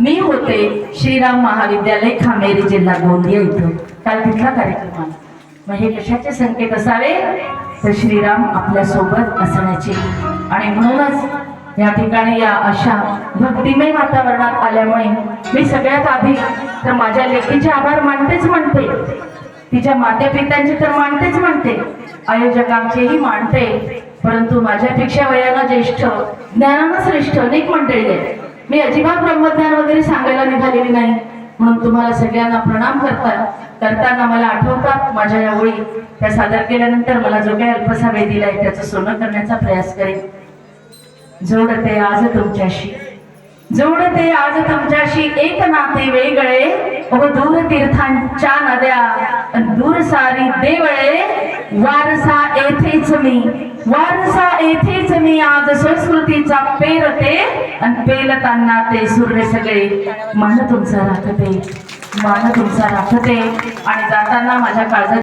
मी होते श्रीराम महाविद्यालय खामेरी जिल्हा गोंदिया इथं. काल तिथला कार्यक्रम? मग हे कशाचे संकेत असावे? तर श्रीराम आपल्यासोबत असण्याचे आणि म्हणूनच या ठिकाणी या अशा भक्तिमय वातावरणात आल्यामुळे मी सगळ्यात आधी तर माझ्या लेकीचे आभार मानतेच म्हणते. तिच्या माते पित्यांचे तर मानतेच म्हणते. आयोजकांचेही मानते. परंतु माझ्यापेक्षा वयानं ज्येष्ठ ज्ञानानं श्रेष्ठ अनेक मंडळी आहेत. मी अजिबात ब्रह्मज्ञान वगैरे सांगायला निघालेली नाही. म्हणून तुम्हाला सगळ्यांना प्रणाम करता करताना मला आठवतात माझ्या या ओळी. त्या सादर केल्यानंतर मला जो काही अल्पसा वेळ दिलाय त्याचं सोनं करण्याचा प्रयास करेन. जोडते आज तुमच्याशी. जोडते आज तुमच्याशी. एक नाते वेगळे व दूर तीर्थांच्या नद्या. वारसा येथेच मी. वारसा येथेच मी. आज संस्कृतीचा पेरते आणि पेलताना ते सूर्य सगळे. मन तुमचा राखते. मान तुमचा राखते. आणि जाताना माझ्या काळजात